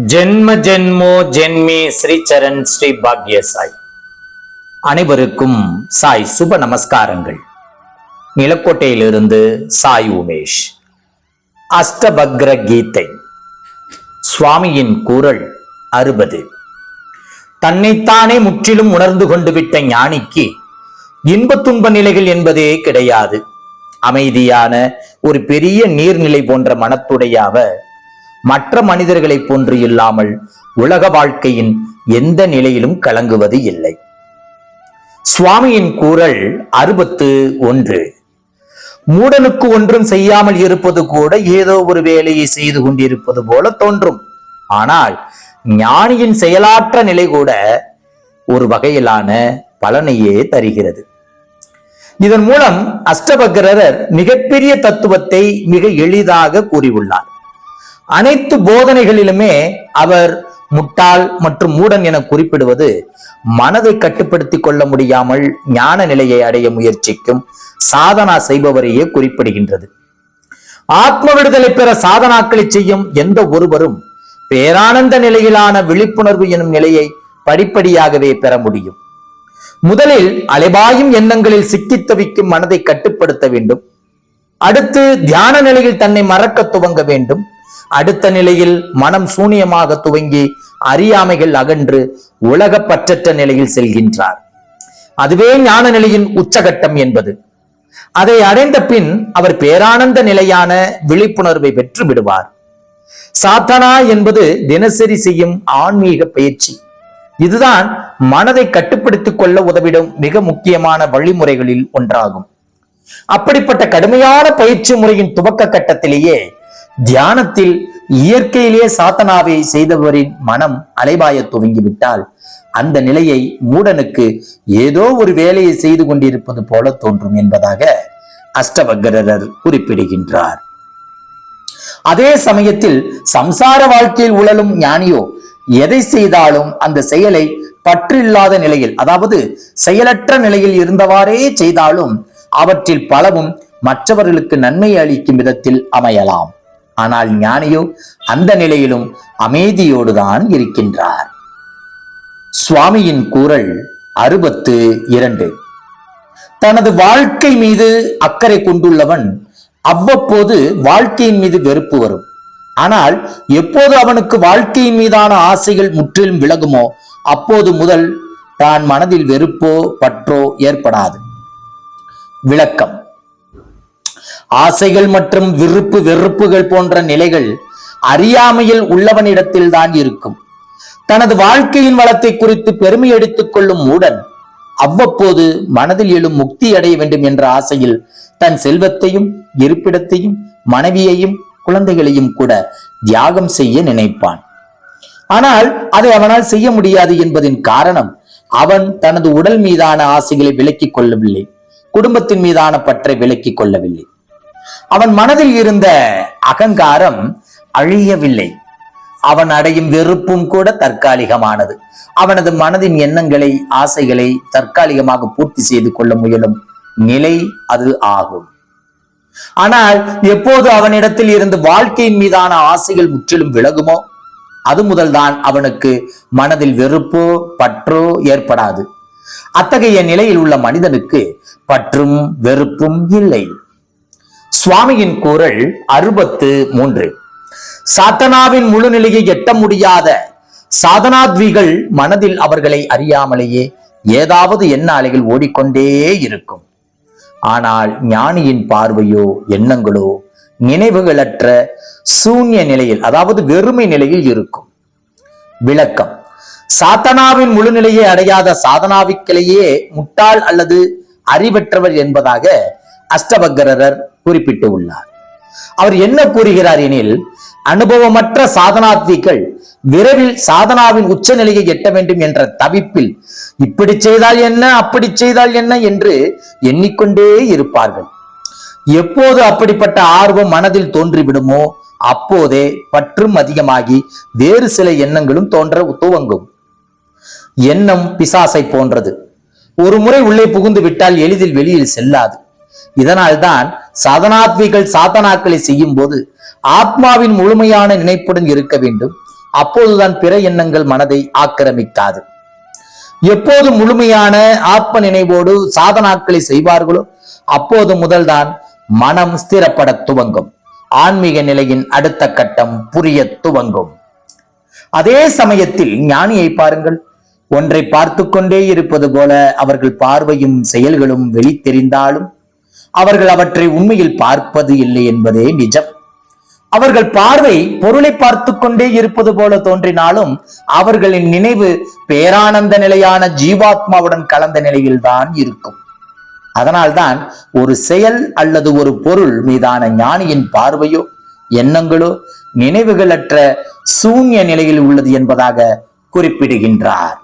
ஜென்ம ஜென்மோ ஜென்மி ஸ்ரீ சரண் ஸ்ரீ பாக்ய சாய். அனைவருக்கும் சாய் சுப நமஸ்காரங்கள். நிலக்கோட்டையிலிருந்து சாய் உமேஷ். அஷ்டபக்ர கீதை. சுவாமியின் கூறல் அறுபது. தன்னைத்தானே முற்றிலும் உணர்ந்து கொண்டு விட்ட ஞானிக்கு இன்ப துன்ப நிலைகள் என்பதே கிடையாது. அமைதியான ஒரு பெரிய நீர்நிலை போன்ற மனத்துடைய அவர் மற்ற மனிதர்களைப் போன்று இல்லாமல் உலக வாழ்க்கையின் எந்த நிலையிலும் கலங்குவது இல்லை. சுவாமியின் கூறல் அறுபத்து ஒன்று. மூடனுக்கு ஒன்றும் செய்யாமல் இருப்பது கூட ஏதோ ஒரு வேலையை செய்து கொண்டிருப்பது போல தோன்றும். ஆனால் ஞானியின் செயலாற்ற நிலை கூட ஒரு வகையிலான பலனையே தருகிறது. இதன் மூலம் அஷ்டபக்ரர் மிகப்பெரிய தத்துவத்தை மிக எளிதாக கூறியுள்ளார். அனைத்து போதனைகளிலுமே அவர் முட்டாள் மற்றும் மூடன் என குறிப்பிடுவது மனதை கட்டுப்படுத்திக் கொள்ள முடியாமல் ஞான நிலையை அடைய முயற்சிக்கும் சாதனா செய்பவரையே குறிப்பிடுகின்றது. ஆத்ம விடுதலை பெற சாதனாக்களை செய்யும் எந்த ஒருவரும் பேரானந்த நிலையிலான விழிப்புணர்வு எனும் நிலையை படிப்படியாகவே பெற முடியும். முதலில் அலைபாயும் எண்ணங்களில் சிக்கித் தவிக்கும் மனதை கட்டுப்படுத்த வேண்டும். அடுத்து தியான நிலையில் தன்னை மறக்க துவங்க வேண்டும். அடுத்த நிலையில் மனம் சூனியமாக துவங்கி அறியாமைகள் அகன்று உலக பற்றற்ற நிலையில் செல்கின்றார். அதுவே ஞான நிலையின் உச்சகட்டம் என்பது. அதை அடைந்த பின் அவர் பேரானந்த நிலையான விழிப்புணர்வை பெற்று விடுவார். சாத்தனா என்பது தினசரி செய்யும் ஆன்மீக பயிற்சி. இதுதான் மனதை கட்டுப்படுத்திக் கொள்ள உதவிடும் மிக முக்கியமான வழிமுறைகளில் ஒன்றாகும். அப்படிப்பட்ட கடுமையான பயிற்சி முறையின் துவக்க கட்டத்திலேயே தியானத்தில் இயற்கையிலேயே சாத்தனாவை செய்தவரின் மனம் அலைபாய துவங்கிவிட்டால் அந்த நிலையை மூடனுக்கு ஏதோ ஒரு வேலையை செய்து கொண்டிருப்பது போல தோன்றும் என்பதாக அஷ்டவக்கரர் குறிப்பிடுகின்றார். அதே சமயத்தில் சம்சார வாழ்க்கையில் உழலும் ஞானியோ எதை செய்தாலும் அந்த செயலை பற்றில்லாத நிலையில் அதாவது செயலற்ற நிலையில் இருந்தவாறே செய்தாலும் அவற்றில் பலவும் மற்றவர்களுக்கு நன்மை அளிக்கும் விதத்தில் அமையலாம். ஆனால் ஞானியோ அந்த நிலையிலும் அமைதியோடுதான் இருக்கின்றார். சுவாமியின் கூறல் அறுபத்து இரண்டு. தனது வாழ்க்கை மீது அக்கறை கொண்டுள்ளவன் அவ்வப்போது வாழ்க்கையின் மீது வெறுப்பு வரும். ஆனால் எப்போது அவனுக்கு வாழ்க்கையின் மீதான ஆசைகள் முற்றிலும் விலகுமோ அப்போது முதல் தான் மனதில் வெறுப்போ பற்றோ ஏற்படாது. விளக்கம். ஆசைகள் மற்றும் விருப்பு வெறுப்புகள் போன்ற நிலைகள் அறியாமையில் உள்ளவனிடத்தில் தான் இருக்கும். தனது வாழ்க்கையின் வளத்தை குறித்து பெருமை எடுத்துக் கொள்ளும் மூடன் அவ்வப்போது மனதில் எழும் முக்தி அடைய வேண்டும் என்ற ஆசையில் தன் செல்வத்தையும் இருப்பிடத்தையும் மனைவியையும் குழந்தைகளையும் கூட தியாகம் செய்ய நினைப்பான். ஆனால் அதை அவனால் செய்ய முடியாது என்பதின் காரணம் அவன் தனது உடல் மீதான ஆசைகளை விலக்கிக் கொள்ளவில்லை. குடும்பத்தின் மீதான பற்றை விலக்கிக் கொள்ளவில்லை. அவன் மனதில் இருந்த அகங்காரம் அழியவில்லை. அவன் அடையும் வெறுப்பும் கூட தற்காலிகமானது. அவனது மனதின் எண்ணங்களை ஆசைகளை தற்காலிகமாக பூர்த்தி செய்து கொள்ள முயலும் நிலை அது ஆகும். ஆனால் எப்போது அவனிடத்தில் இருந்து வாழ்க்கையின் மீதான ஆசைகள் முற்றிலும் விலகுமோ அது முதல்தான் அவனுக்கு மனதில் வெறுப்போ பற்றோ ஏற்படாது. அத்தகைய நிலையில் உள்ள மனிதனுக்கு பற்றும் வெறுப்பும் இல்லை. சுவாமியின் கூறல் அறுபத்து மூன்று. சாத்தனாவின் முழு நிலையை எட்ட முடியாத சாதனாத்விகள் மனதில் அவர்களை அறியாமலேயே ஏதாவது எண்ண அலைகள் ஓடிக்கொண்டே இருக்கும். ஆனால் ஞானியின் பார்வையோ எண்ணங்களோ நினைவுகளற்ற சூன்ய நிலையில் அதாவது வெறுமை நிலையில் இருக்கும். விளக்கம். சாத்தனாவின் முழு நிலையை அடையாத சாதனாவிக்களையே முட்டாள் அல்லது அறிவற்றவர் என்பதாக அஷ்டபக்கரர் குறிப்பிட்டு உள்ளார். அவர் என்ன கூறுகிறார் எனில் அனுபவமற்ற சாதனார்த்திகள் விரைவில் சாதனாவின் உச்சநிலையை எட்ட வேண்டும் என்ற தவிப்பில் இப்படி செய்தால் என்ன அப்படி செய்தால் என்ன என்று எண்ணிக்கொண்டே இருப்பார்கள். எப்போது அப்படிப்பட்ட ஆர்வம் மனதில் தோன்றிவிடுமோ அப்போதே பற்றும் அதிகமாகி வேறு சில எண்ணங்களும் தோன்ற துவங்கும். எண்ணம் பிசாசை போன்றது. ஒரு முறை உள்ளே புகுந்து விட்டால் எளிதில் வெளியில் செல்லாது. இதனால்தான் சதனாத்விகள் சாதனாக்களை செய்யும் போது ஆத்மாவின் முழுமையான நினைப்புடன் இருக்க வேண்டும். அப்போதுதான் பிற எண்ணங்கள் மனதை ஆக்கிரமிக்காது. எப்போது முழுமையான ஆத்ம நினைவோடு சாதனாக்களை செய்வார்களோ அப்போது முதல்தான் மனம் ஸ்திரப்பட துவங்கும். ஆன்மீக நிலையின் அடுத்த கட்டம் புரிய துவங்கும். அதே சமயத்தில் ஞானியை பாருங்கள். ஒன்றை பார்த்து கொண்டே இருப்பது போல அவர்கள் பார்வையும் செயல்களும் வெளித்தெரிந்தாலும் அவர்கள் அவற்றை உண்மையில் பார்ப்பது இல்லை என்பதே நிஜம். அவர்கள் பார்வை பொருளை பார்த்து கொண்டே இருப்பது போல தோன்றினாலும் அவர்களின் நினைவு பேரானந்த நிலையான ஜீவாத்மாவுடன் கலந்த நிலையில்தான் இருக்கும். அதனால்தான் ஒரு செயல் அல்லது ஒரு பொருள் மீதான ஞானியின் பார்வையோ எண்ணங்களோ நினைவுகளற்ற சூன்ய நிலையில் உள்ளது என்பதாக குறிப்பிடுகின்றார்.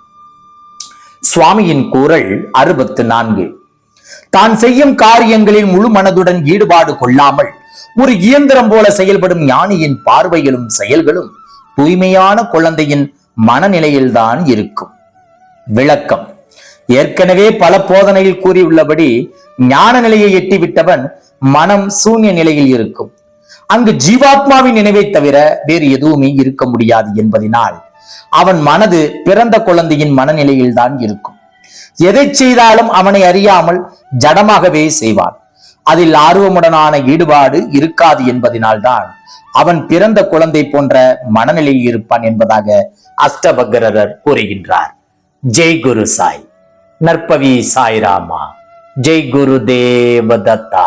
சுவாமியின் கூறல் அறுபத்து நான்கு. தான் செய்யும் காரியங்களில் முழு மனதுடன் ஈடுபாடு கொள்ளாமல் ஒரு இயந்திரம் போல செயல்படும் ஞானியின் பார்வைகளும் செயல்களும் தூய்மையான குழந்தையின் மனநிலையில்தான் இருக்கும். விளக்கம். ஏற்கனவே பல போதனையில் கூறியுள்ளபடி ஞான நிலையை எட்டிவிட்டவன் மனம் சூன்ய நிலையில் இருக்கும். அங்கு ஜீவாத்மாவின் நினைவை தவிர வேறு எதுவுமே இருக்க முடியாது என்பதினால் அவன் மனது பிறந்த குழந்தையின் மனநிலையில்தான் இருக்கும். எதை செய்தாலும் அவனை அறியாமல் ஜடமாகவே செய்வான். அதில் ஆர்வமுடனான ஈடுபாடு இருக்காது என்பதனால்தான் அவன் பிறந்த குழந்தை போன்ற மனநிலையில் இருப்பான் என்பதாக அஷ்டபக்கரர் கூறுகின்றார். ஜெய் குரு சாய் நற்பவி சாய்ராமா ஜெய் குரு தேவதத்தா.